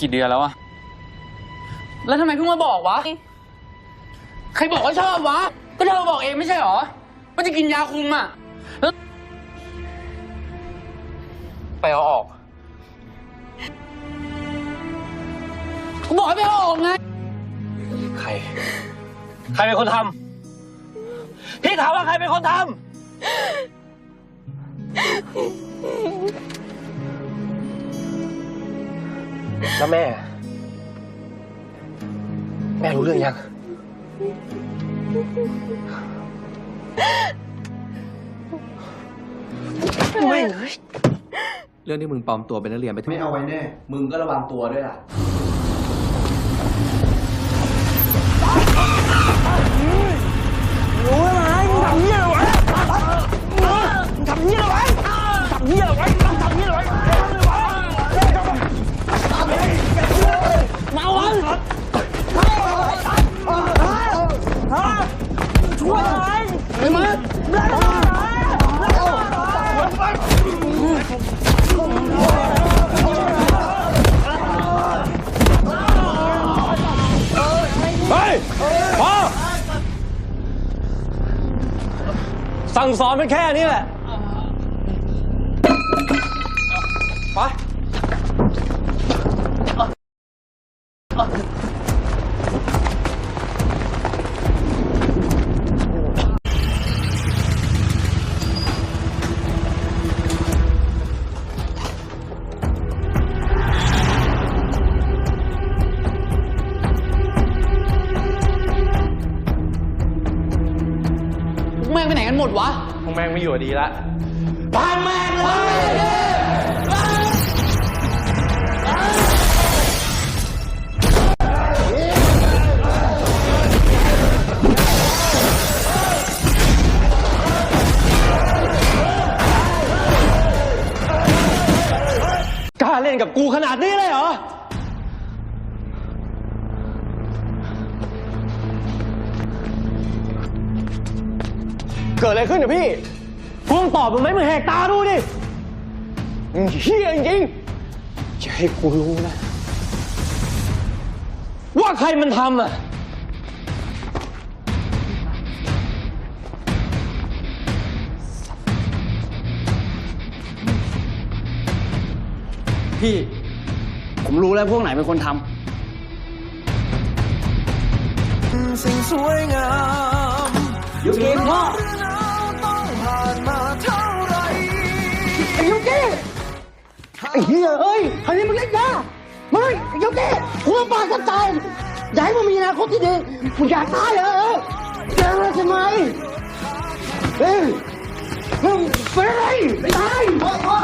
กี่เดือนแล้วอะแล้วทำไมเพิ่งมาบอกวะ ใครบอกว่าชอบวะ ก็เธอบอกเองไม่ใช่หรอ ว่าจะกินยาคุมอะแล้วไปเอาออกกูบอกให้ไปเอาออกไง ใคร ใครเป็นคนทำพี่ถามว่าใครเป็นคนทำ แล้วแม่ แม่รู้เรื่องยังไม่เลยเรื่องที่มึงปลอมตัวเป็นนักเรียนไปไม่เอาไว้แน่ มึงก็ระวังตัวด้วยล่ะ สั่งสอนมันแค่นี้แหละไป งไปไหนกันหมดวะพวกแม่งไม่อยู่ดีละพังแม่งเลยกล้าเล่นกับกูขนาดนี้เลยเหรอ เกิดอะไรขึ้นเนี่ยพี่พวกมึงตอบมึงไหมมึงแหกตาดูดิมึงเฮี้ยจริงๆจะให้กูรู้นะ ว่าใครมันทำอะพี่ ผมรู้แล้วพวกไหนเป็นคนทำสิ่งสวยงามยูกิพ่อ เหี้ยเอ้ยคราวนี้มึงเล่นยาไม่ยกเก้กูลำบากจะตายอยากให้มึงมีอนาคตที่ดีมึงอยากตายเหรอเจอแล้วใช่ไหมเอ้ยมึงเป็นอะไรตายพ่อพ่อ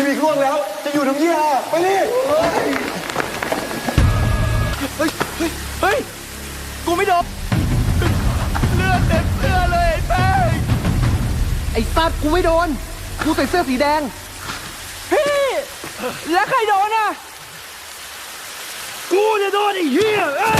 พี่มีกล่วงแล้ว จะอยู่ทำเหี้ยไปนี่เฮ้ย เฮ้ย เฮ้ย กูไม่โดนเลือดเต็มเสื้อเลยไอ้แป้งไอ้สัตว์กูไม่โดน กูใส่เสื้อสีแดง พี่ แล้วใครโดนอะ กูจะโดนไอ้เหี้ยเอ้ย